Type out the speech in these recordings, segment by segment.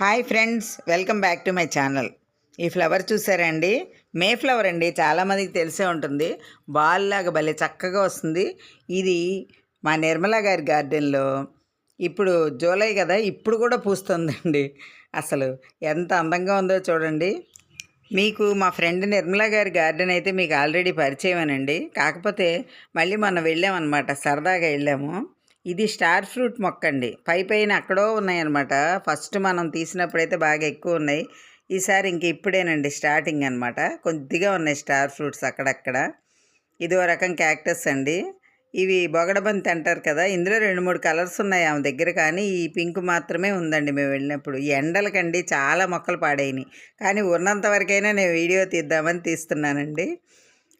Hi friends welcome back to my channel. ఈ flower చూసారండి? May flower అండి చాలామందికి తెలిసే ఉంటుంది. బాల్ లాగా భలే చక్కగా వస్తుంది. ఇది మా నిర్మలా గారి గార్డెన్లో ఇప్పుడు జూలై కదా ఇప్పుడు కూడా పూస్తుందండి. అసలు ఎంత అందంగా ఉందో చూడండి. మీకు మా ఫ్రెండ్ నిర్మలా గారి గార్డెన్ అయితే మీకు ఆల్రెడీ పరిచయమేనండి. కాకపోతే మళ్ళీ మొన్న వెళ్ళామన్నమాట సరదాగా వెళ్ళాము. ఇది స్టార్ ఫ్రూట్ మొక్క అండి పై పైన అక్కడో ఉన్నాయన్నమాట. ఫస్ట్ మనం తీసినప్పుడైతే బాగా ఎక్కువ ఉన్నాయి. ఈసారి ఇంక ఇప్పుడేనండి స్టార్టింగ్ అనమాట కొద్దిగా ఉన్నాయి స్టార్ ఫ్రూట్స్ అక్కడక్కడ. ఇది ఓ రకం క్యాక్టస్ అండి. ఇవి బొగడబంతి అంటారు కదా ఇందులో రెండు మూడు కలర్స్ ఉన్నాయి ఆమె దగ్గర కానీ ఈ పింక్ మాత్రమే ఉందండి మేము వెళ్ళినప్పుడు. ఈ ఎండలకండి చాలా మొక్కలు పాడైనాయి. కానీ ఉన్నంత వరకైనా నేను వీడియో తీద్దామని తీస్తున్నానండి.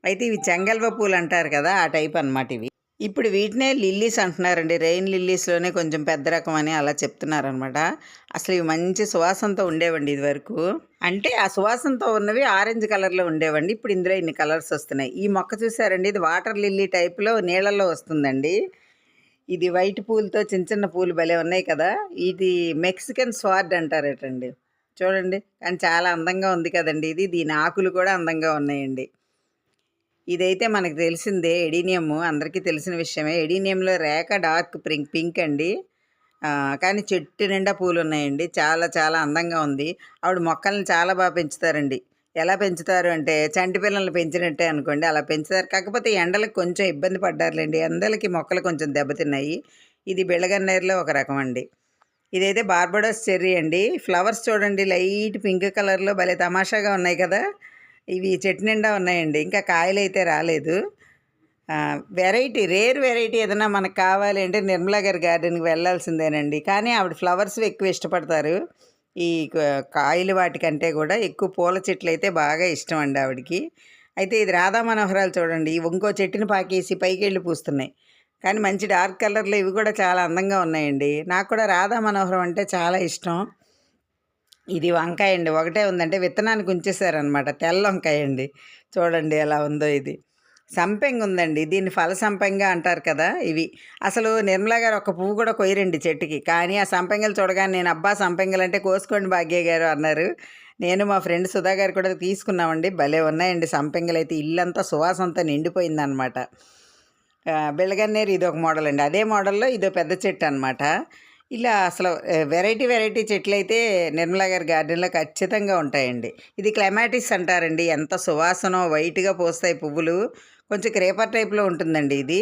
అయితే ఇవి చెంగల్వ పూలు అంటారు కదా ఆ టైప్ అన్నమాట ఇవి. ఇప్పుడు వీటినే లిల్లీస్ అంటున్నారండి. రెయిన్ లిల్లీస్లోనే కొంచెం పెద్ద రకం అని అలా చెప్తున్నారనమాట అసలు ఇవి మంచి సువాసనతో ఉండేవండి ఇది వరకు. అంటే ఆ సువాసనతో ఉన్నవి ఆరెంజ్ కలర్లో ఉండేవండి. ఇప్పుడు ఇందులో ఇన్ని కలర్స్ వస్తున్నాయి. ఈ మొక్క చూసారండి? ఇది వాటర్ లిల్లీ టైప్లో నీళ్ళల్లో వస్తుందండి. ఇది వైట్ పూలతో చిన్న చిన్న పూలు భలే ఉన్నాయి కదా. ఇది మెక్సికన్ స్వార్డ్ అంటారటండి. చూడండి. కానీ చాలా అందంగా ఉంది కదండి ఇది. దీని ఆకులు కూడా అందంగా ఉన్నాయండి. ఇదైతే మనకు తెలిసిందే ఎడీనియం అందరికీ తెలిసిన విషయమే. ఎడీనియంలో రేఖ డార్క్ పింక్ పింక్ అండి. కానీ చెట్టు నిండా పూలు ఉన్నాయండి చాలా చాలా అందంగా ఉంది. ఆవిడ మొక్కల్ని చాలా బాగా పెంచుతారండి. ఎలా పెంచుతారు అంటే చంటి పిల్లల్ని పెంచినట్టే అనుకోండి. అలా పెంచుతారు. కాకపోతే ఎండలకు కొంచెం ఇబ్బంది పడ్డారులేండి. ఎండలకి మొక్కలు కొంచెం దెబ్బతిన్నాయి. ఇది బెళగన్నేరులో ఒక రకం అండి. ఇదైతే బార్బడోస్ చెర్రీ అండి. ఫ్లవర్స్ చూడండి. లైట్ పింక్ కలర్లో భలే తమాషాగా ఉన్నాయి కదా. ఇవి చెట్టు నిండా ఉన్నాయండి. ఇంకా కాయలు అయితే రాలేదు వెరైటీ రేర్ వెరైటీ ఏదైనా మనకు కావాలి అంటే నిర్మలా గారి గార్డెన్కి వెళ్ళాల్సిందేనండి. కానీ ఆవిడ ఫ్లవర్స్ ఎక్కువ ఇష్టపడతారు. ఈ కాయలు వాటికంటే కూడా ఎక్కువ పూల చెట్లు అయితే బాగా ఇష్టం అండి ఆవిడకి. అయితే ఇది రాధా మనోహరాలు చూడండి. ఇవి ఇంకో చెట్టుని పాకేసి పైకి వెళ్ళి పూస్తున్నాయి. కానీ మంచి డార్క్ కలర్లో ఇవి కూడా చాలా అందంగా ఉన్నాయండి. నాకు కూడా రాధా మనోహరం అంటే చాలా ఇష్టం. ఇది వంకాయ అండి. ఒకటే ఉందంటే విత్తనానికి ఉంచేసారనమాట తెల్ల వంకాయ అండి. చూడండి ఎలా ఉందో ఇది. సంపెంగ ఉందండి. దీన్ని ఫల సంపెంగ అంటారు కదా ఇవి. అసలు నిర్మలా గారు ఒక పువ్వు కూడా కొయ్యరండి చెట్టుకి. కానీ ఆ సంపెంగలు చూడగానే నేను అబ్బా సంపెంగలు అంటే కోసుకోండి భాగ్య గారు అన్నారు. నేను మా ఫ్రెండ్ సుధా గారు కూడా తీసుకున్నామండి. భలే ఉన్నాయండి సంపెంగలు అయితే. ఇల్లంతా సువాసంతా నిండిపోయిందనమాట బిళ్ళగన్నేరు ఇది ఒక మోడల్ అండి. అదే మోడల్లో ఇదో పెద్ద చెట్టు అనమాట ఇలా అసలు వెరైటీ వెరైటీ చెట్లు అయితే నిర్మలా గారి గార్డెన్లో ఖచ్చితంగా ఉంటాయండి. ఇది క్లైమాటిస్ అంటారండి. ఎంత సువాసన వైట్గా పోస్తాయి పువ్వులు. కొంచెం క్రేపర్ టైప్లో ఉంటుందండి ఇది.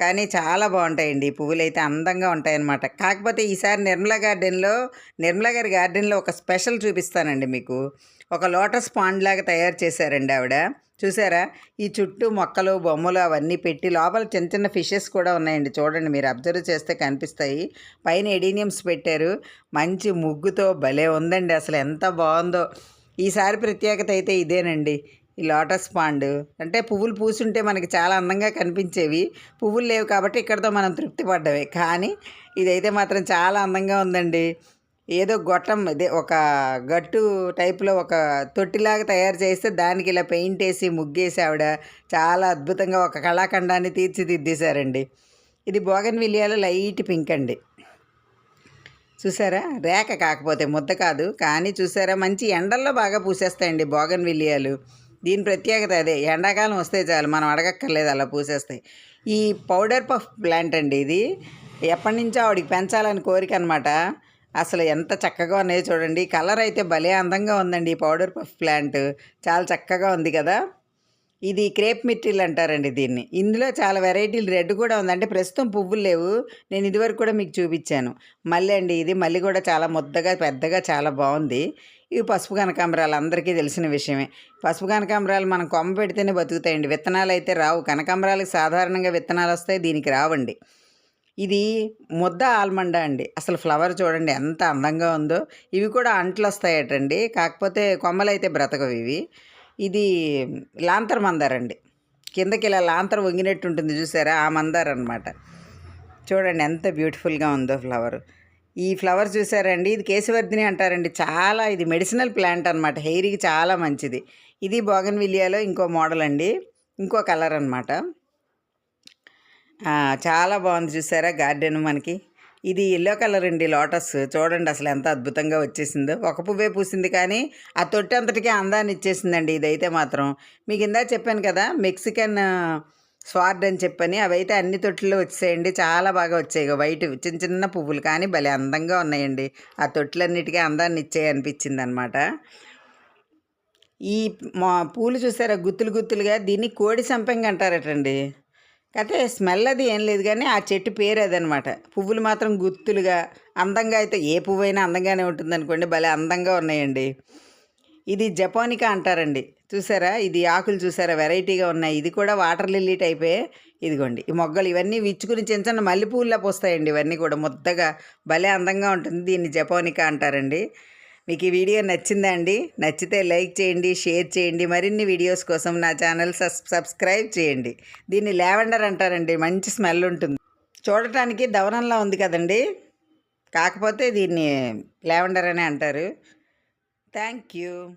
కానీ చాలా బాగుంటాయండి. ఈ పువ్వులు అయితే అందంగా ఉంటాయన్నమాట. కాకపోతే ఈసారి నిర్మలా గార్డెన్లో నిర్మలా గారి గార్డెన్లో ఒక స్పెషల్ చూపిస్తానండి మీకు. ఒక లోటస్ పాండ్ లాగా తయారు చేశారండి ఆవిడ. చూసారా? ఈ చుట్టూ మొక్కలు బొమ్మలు అవన్నీ పెట్టి లోపల చిన్న చిన్న ఫిషెస్ కూడా ఉన్నాయండి. చూడండి మీరు అబ్జర్వ్ చేస్తే కనిపిస్తాయి. పైన ఎడీనియమ్స్ పెట్టారు. మంచి ముగ్గుతో భలే ఉందండి. అసలు ఎంత బాగుందో. ఈసారి ప్రత్యేకత అయితే ఇదేనండి. ఈ లోటస్ పాండ్. అంటే పువ్వులు పూసుంటే మనకి చాలా అందంగా కనిపించేవి. పువ్వులు లేవు కాబట్టి ఇక్కడతో మనం తృప్తి పడ్డమే. కానీ ఇదైతే మాత్రం చాలా అందంగా ఉందండి. ఏదో గొట్టం ఇదే ఒక గట్టు టైప్లో ఒక తొట్టిలాగా తయారు చేస్తే దానికి ఇలా పెయింట్ వేసి ముగ్గేసి ఆవిడ చాలా అద్భుతంగా ఒక కళాఖండాన్ని తీర్చిదిద్దేశారండి. ఇది బోగన్ విలియాలో లైట్ పింక్ అండి. చూసారా? రేఖ కాకపోతే ముద్ద కాదు. కానీ చూసారా? మంచి ఎండల్లో బాగా పూసేస్తాయండి బోగన్ విలియాలు దీని ప్రత్యేకత అదే. ఎండాకాలం వస్తే చాలు మనం అడగక్కర్లేదు అలా పూసేస్తాయి ఈ పౌడర్ పఫ్ ప్లాంట్ అండి ఇది. ఎప్పటి నుంచో ఆవిడికి పెంచాలని కోరిక అనమాట అసలు ఎంత చక్కగా ఉన్నాయో చూడండి. కలర్ అయితే భలే అందంగా ఉందండి ఈ పౌడర్ పఫ్ ప్లాంట్. చాలా చక్కగా ఉంది కదా. ఇది క్రేప్ మెటీరియల్ అంటారండి దీన్ని. ఇందులో చాలా వెరైటీలు. రెడ్ కూడా ఉంది. అంటే ప్రస్తుతం పువ్వులు లేవు. నేను ఇదివరకు కూడా మీకు చూపించాను. మళ్ళీ అండి ఇది. మళ్ళీ కూడా చాలా ముద్దగా పెద్దగా చాలా బాగుంది. ఇవి పసుపు కనకాంబరాలు అందరికీ తెలిసిన విషయమే. పసుపు కనకాంబరాలు మనం కొమ్మ పెడితేనే బతుకుతాయండి. విత్తనాలు అయితే రావు. కనకాంబరాలకు సాధారణంగా విత్తనాలు వస్తాయి దీనికి రావండి. ఇది ముద్ద ఆల్మండ అండి. అసలు ఫ్లవర్ చూడండి ఎంత అందంగా ఉందో. ఇవి కూడా అంట్లు వస్తాయటండి. కాకపోతే కొమ్మలు అయితే బ్రతకవు ఇవి. ఇది లాంతర్ మందార్ అండి. కిందకి ఇలా లాంతర్ వంగినట్టు ఉంటుంది చూసారా? ఆ మందార్ అనమాట చూడండి ఎంత బ్యూటిఫుల్గా ఉందో ఫ్లవర్. ఈ ఫ్లవర్ చూసారండి? ఇది కేశవర్ధిని అంటారండి. చాలా ఇది మెడిసినల్ ప్లాంట్ అనమాట హెయిర్కి చాలా మంచిది. ఇది బోగన్ విలియాలో ఇంకో మోడల్ అండి. ఇంకో కలర్ అనమాట చాలా బాగుంది చూసారా గార్డెన్ మనకి. ఇది ఎల్లో కలర్ అండి లోటస్. చూడండి అసలు ఎంత అద్భుతంగా వచ్చేసిందో. ఒక పువ్వే పూసింది కానీ ఆ తొట్టి అంతటికీ అందాన్ని ఇచ్చేసిందండి ఇదైతే మాత్రం. మీకు ఇందా చెప్పాను కదా మెక్సికన్ స్వార్డ్ అని చెప్పని అవైతే అన్ని తొట్లలో వచ్చేయండి. చాలా బాగా వచ్చాయి వైట్ చిన్న చిన్న పువ్వులు కానీ భలే అందంగా ఉన్నాయండి. ఆ తొట్లన్నిటికీ అందాన్ని ఇచ్చాయి అనిపించింది అనమాట ఈ మా పూలు చూసారా? గుత్తులు గుత్తులుగా దీన్ని కోడి సంపంగి అంటారటండి. అయితే స్మెల్ అది ఏం లేదు కానీ ఆ చెట్టు పేరు అదనమాట. పువ్వులు మాత్రం గుత్తులుగా అందంగా అయితే ఏ పువ్వు అయినా అందంగానే ఉంటుంది అనుకోండి భలే అందంగా ఉన్నాయండి. ఇది జపానికా అంటారండి. చూసారా? ఇది ఆకులు చూసారా? వెరైటీగా ఉన్నాయి. ఇది కూడా వాటర్ లిల్లీ టైపే. ఇదిగోండి. ఈ మొగ్గలు ఇవన్నీ విచ్చుకుని చిన్న చిన్న మల్లెపూల్లా పోస్తాయండి ఇవన్నీ కూడా. ముద్దగా భలే అందంగా ఉంటుంది. దీన్ని జపానికా అంటారండి. మీకు ఈ వీడియో నచ్చిందా అండి? నచ్చితే లైక్ చేయండి షేర్ చేయండి. మరిన్ని వీడియోస్ కోసం నా ఛానల్ సబ్ సబ్స్క్రైబ్ చేయండి. దీన్ని లావెండర్ అంటారండి. మంచి స్మెల్ ఉంటుంది. చూడటానికి దవనంలా ఉంది కదండి. కాకపోతే దీన్ని లావెండర్ అనే అంటారు. Thank you.